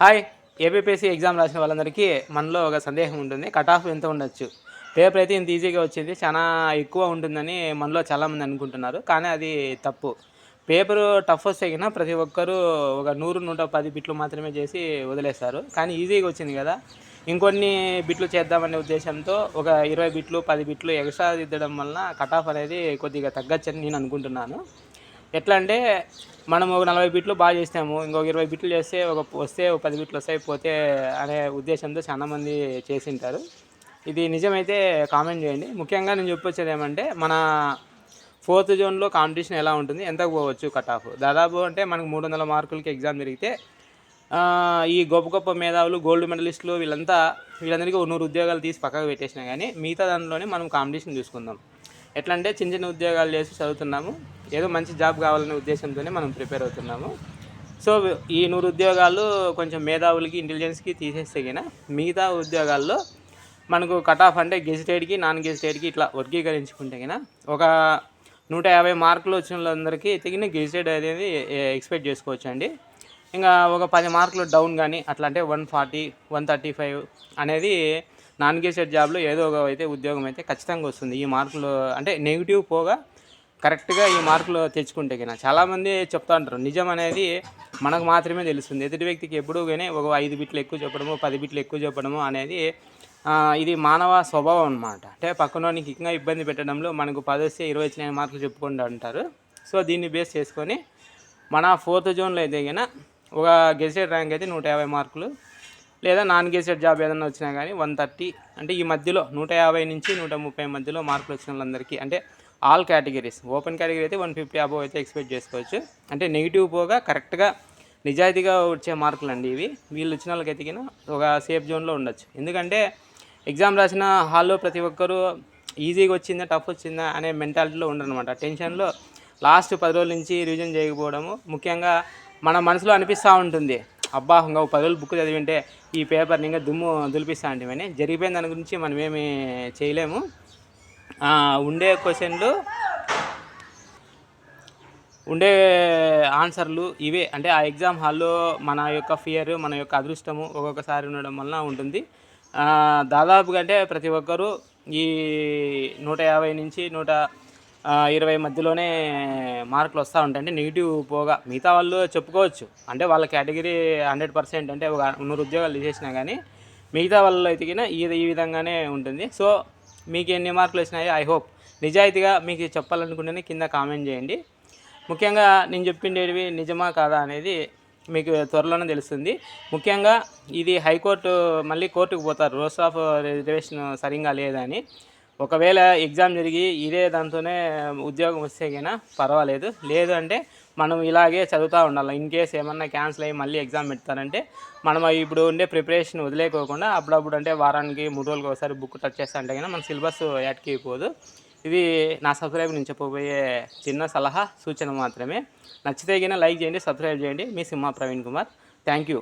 Hi APPSC exam రాసిన వాళ్ళందరికీ మనలో ఒక సందేహం ఉంటుంది. కట్ ఆఫ్ ఎంత ఉండొచ్చు? పేపర్ అయితే ఇంత ఈజీగా వచ్చింది. చాలా ఎక్కువ ఉంటుందని మనలో చాలామంది అనుకుంటున్నారు. కానీ అది తప్పు. పేపరు టఫ్ వస్తే కన్నా ప్రతి ఒక్కరూ ఒక నూరు నూట పది బిట్లు మాత్రమే చేసి వదిలేస్తారు. కానీ ఈజీగా వచ్చింది కదా. ఇంకొన్ని బిట్లు చేద్దామనే ఉద్దేశంతో ఒక ఇరవై బిట్లు పది బిట్లు ఎక్స్ట్రా దిద్దడం వలన కట్ ఆఫ్ అనేది కొద్దిగా తగ్గచ్చని నేను అనుకుంటున్నాను. ఎట్లా అంటే మనం ఒక నలభై బిట్లు బాగా చేసినాము ఇంకొక ఇరవై బిట్లు చేస్తే ఒక వస్తే ఒక పది బిట్లు వస్తాయి పోతే అనే ఉద్దేశంతో చాలామంది చేసింటారు. ఇది నిజమైతే కామెంట్ చేయండి. ముఖ్యంగా నేను చెప్పొచ్చేది ఏమంటే మన ఫోర్త్ జోన్లో కాంపిటీషన్ ఎలా ఉంటుంది ఎంతకు పోవచ్చు కట్ ఆఫ్? దాదాపు అంటే మనకు మూడు వందల మార్కులకి ఎగ్జామ్ జరిగితే ఈ గొప్ప గొప్ప మేధావులు గోల్డ్ మెడలిస్టులు వీళ్ళంతా వీళ్ళందరికీ ఒక నూరు ఉద్యోగాలు తీసి పక్కకు పెట్టేసినా కానీ మిగతా దానిలోనే మనం కాంపిటీషన్ చూసుకుందాం. ఎట్లా అంటే చిన్న చిన్న ఉద్యోగాలు చేసి చదువుతున్నాము. ఏదో మంచి జాబ్ కావాలనే ఉద్దేశంతోనే మనం ప్రిపేర్ అవుతున్నాము. సో ఈ నూరు ఉద్యోగాలు కొంచెం మేధావులకి ఇంటెలిజెన్స్కి తీసేస్తే మిగతా ఉద్యోగాల్లో మనకు కట్ ఆఫ్ అంటే గెజిటెడ్కి నాన్ గెజిటెడ్కి ఇట్లా వర్గీకరించుకుంటే గిన ఒక నూట యాభై మార్కులు వచ్చిన వాళ్ళందరికీ తగిన గెజిటెడ్ అనేది ఎక్స్పెక్ట్ చేసుకోవచ్చు అండి ఇంకా ఒక పది మార్కులు డౌన్ కానీ అట్లా అంటే one forty one thirty five అనేది నాన్ గెజిటెడ్ జాబ్లో ఏదో ఒక అయితే ఉద్యోగం అయితే ఖచ్చితంగా వస్తుంది. ఈ మార్కులు అంటే నెగిటివ్ పోగా కరెక్ట్గా ఈ మార్కులు తెచ్చుకుంటే కన్నా చాలామంది చెప్తా ఉంటారు నిజం అనేది మనకు మాత్రమే తెలుస్తుంది. ఎదుటి వ్యక్తికి ఎప్పుడూ కానీ ఒక ఐదు బిట్లు ఎక్కువ చెప్పడము పది బిట్లు ఎక్కువ చెప్పడము అనేది ఇది మానవ స్వభావం అనమాట అంటే పక్కనోనికి ఇంకా ఇబ్బంది పెట్టడంలో మనకు పది వస్తే ఇరవై వచ్చిన మార్కులు చెప్పుకుంటూ ఉంటారు. సో దీన్ని బేస్ చేసుకొని మన ఫోర్త్ జోన్లో అయితే కన్నా ఒక గెజెట్ ర్యాంక్ అయితే నూట యాభై మార్కులు లేదా నాన్ గెజెట్ జాబ్ ఏదైనా వచ్చినా కానీ వన్ థర్టీ. అంటే ఈ మధ్యలో నూట యాభై నుంచి నూట ముప్పై మధ్యలో మార్కులు వచ్చిన వాళ్ళందరికీ అంటే ఆల్ కేటగిరీస్. ఓపెన్ కేటగిరీ అయితే వన్ ఫిఫ్టీ అబోవ్ అయితే ఎక్స్పెక్ట్ చేసుకోవచ్చు. అంటే నెగిటివ్ పోగా కరెక్ట్గా నిజాయితీగా వచ్చే మార్కులు అండి ఇవి. వీళ్ళు వచ్చిన వాళ్ళకి ఎతికిన ఒక సేఫ్ జోన్లో ఉండొచ్చు. ఎందుకంటే ఎగ్జామ్ రాసిన హాల్లో ప్రతి ఒక్కరూ ఈజీగా వచ్చిందా టఫ్ వచ్చిందా అనే మెంటాలిటీలో ఉండరనమాట టెన్షన్లో లాస్ట్ పది రోజుల నుంచి రివిజన్ చేయకపోవడము ముఖ్యంగా మన మనసులో అనిపిస్తూ ఉంటుంది. అబ్బా ఇంకా ఒక పది రోజులు బుక్ చదివింటే ఈ పేపర్ని ఇంకా దుమ్ము దులిపిస్తా అంటే జరిగిపోయిన దాని గురించి మనం ఏమి చేయలేము. ఉండే క్వశ్చన్లు ఉండే ఆన్సర్లు ఇవే. అంటే ఆ ఎగ్జామ్ హాల్లో మన యొక్క ఫియర్ మన యొక్క అదృష్టము ఒక్కొక్కసారి ఉండడం వలన ఉంటుంది. దాదాపుగా అంటే ప్రతి ఒక్కరూ ఈ నూట యాభై నుంచి నూట ఇరవై మధ్యలోనే మార్కులు వస్తూ ఉంటాయి. అంటే నెగిటివ్ పోగా మిగతా వాళ్ళు చెప్పుకోవచ్చు. అంటే వాళ్ళ కేటగిరీ హండ్రెడ్ పర్సెంట్ అంటే ఒక నూరు ఉద్యోగాలు తీసేసినా కానీ మిగతా వాళ్ళు అయితే ఈ ఈ విధంగానే ఉంటుంది. సో మీకు ఎన్ని మార్కులు వచ్చినాయో ఐ హోప్ నిజాయితీగా మీకు చెప్పాలనుకుంటేనే కింద కామెంట్ చేయండి. ముఖ్యంగా నేను చెప్పిండేవి నిజమా కాదా అనేది మీకు త్వరలోనే తెలుస్తుంది. ముఖ్యంగా ఇది హైకోర్టు మళ్ళీ కోర్టుకు పోతారు. రోస్ ఆఫ్ రిజర్వేషన్ సరిగా లేదని ఒకవేళ ఎగ్జామ్ జరిగి ఇదే దాంతోనే ఉద్యోగం వస్తే కన్నా పర్వాలేదు. లేదు అంటే మనం ఇలాగే చదువుతూ ఉండాలి. ఇన్ కేస్ ఏమన్నా క్యాన్సిల్ అయ్యి మళ్ళీ ఎగ్జామ్ పెడతారంటే మనం ఇప్పుడు ఉండే ప్రిపరేషన్ వదిలేకోకుండా అప్పుడప్పుడు అంటే వారానికి మూడు రోజులకి ఒకసారి బుక్ టచ్ చేస్తా అంటే కన్నా మన సిలబస్ యాడ్కి అయిపోదు ఇది నా సబ్స్క్రైబ్ నుంచి చెప్పబోయే చిన్న సలహా సూచన మాత్రమే. నచ్చితే గిన లైక్ చేయండి సబ్స్క్రైబ్ చేయండి. మీ సింహ ప్రవీణ్ కుమార్. Thank you